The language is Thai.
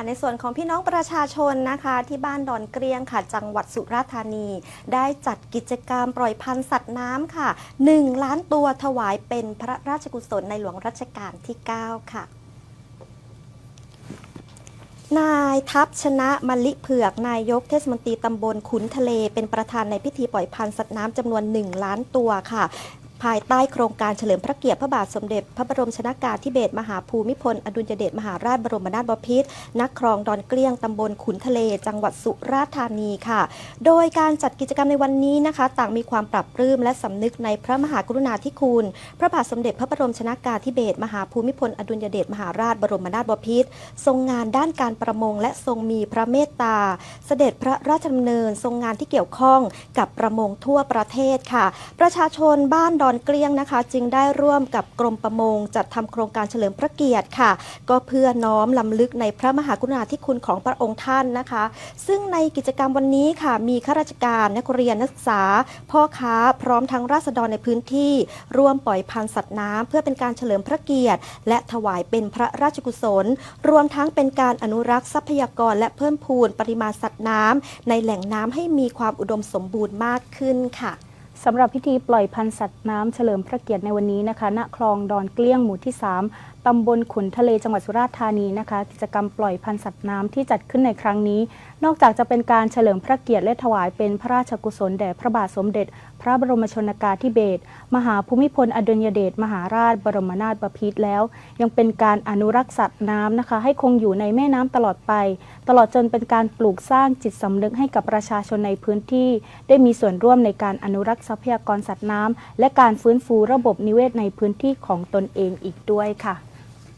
ค่ะในส่วนของพี่น้องประชาชนนะคะ ที่บ้านดอนเกรียงค่ะ จังหวัดสุราษฎร์ธานี ได้จัดกิจกรรมปล่อยพันธุ์สัตว์น้ำค่ะ 1 ล้านตัวถวายเป็นพระราชกุศลในหลวงรัชกาลที่ 9 ค่ะนายทัพชนะมลิเผือก นายกเทศมนตรีตำบลขุนทะเล เป็นประธานในพิธีปล่อยพันธุ์สัตว์น้ำจำนวน 1 ล้านตัวค่ะ ภายใต้โครงการเฉลิมพระเกียรติพระบาทสมเด็จ พระบรมชนากาธิเบศรมหาภูมิพล อดุลยเดชมหาราชบรมนาถบพิตรนักครองดอนเกลี้ยงตำบลขุนทะเล จังหวัดสุราษฎร์ธานีค่ะ โดยการจัดกิจกรรมในวันนี้นะคะ ต่างมีความปรับปรื้มและสำนึกในพระมหากรุณาธิคุณ พระบาทสมเด็จพระบรมชนากาธิเบศรมหาภูมิพล อดุลยเดชมหาราชบรมนาถบพิตรทรงงานด้านการประมง และทรงมีพระเมตตา เสด็จพระราชดำเนินทรงงานที่เกี่ยวข้องกับประมงทั่วประเทศค่ะ ประชาชนบ้านดอนเกลี้ยงนะคะ จึงได้ร่วมกับกรมประมง จัดทำโครงการเฉลิมพระเกียรติค่ะ ก็เพื่อน้อมลำลึกในพระมหากรุณาธิคุณของพระองค์ท่านนะคะ ซึ่งในกิจกรรมวันนี้ค่ะ มีข้าราชการนักเรียนนักศึกษา พ่อค้าพร้อมทั้งราษฎรในพื้นที่ ร่วมปล่อยพันธุ์สัตว์น้ำเพื่อเป็นการเฉลิมพระเกียรติ และถวายเป็นพระราชกุศล รวมทั้งเป็นการอนุรักษ์ทรัพยากร และเพิ่มพูนปริมาณสัตว์น้ำในแหล่งน้ำให้มีความอุดมสมบูรณ์มากขึ้นค่ะ สำหรับพิธีปล่อยพันธุ์สัตว์น้ำเฉลิมพระเกียรติในวันนี้นะคะณคลองดอนเกลี้ยงหมู่ที่ 3 ตำบลขุนทะเลจังหวัดสุราษฎร์ธานีนะคะ กิจกรรมปล่อยพันธุ์สัตว์น้ำที่จัดขึ้นในครั้งนี้ นอกจากจะเป็นการเฉลิมพระเกียรติและถวายเป็นพระราชกุศลแด่พระบาทสมเด็จ พระบรมชนากาธิเบศรมหาภูมิพลอดุลยเดชมหาราช บรมนาถบพิตรแล้ว ยังเป็นการอนุรักษ์สัตว์น้ำนะคะ ให้คงอยู่ในแม่น้ำตลอดไป ตลอดจนเป็นการปลูกสร้างจิตสำนึกให้กับประชาชนในพื้นที่ ได้มีส่วนร่วมในการอนุรักษ์ทรัพยากรสัตว์น้ำและการฟื้นฟูระบบนิเวศในพื้นที่ของตนเองอีกด้วยค่ะ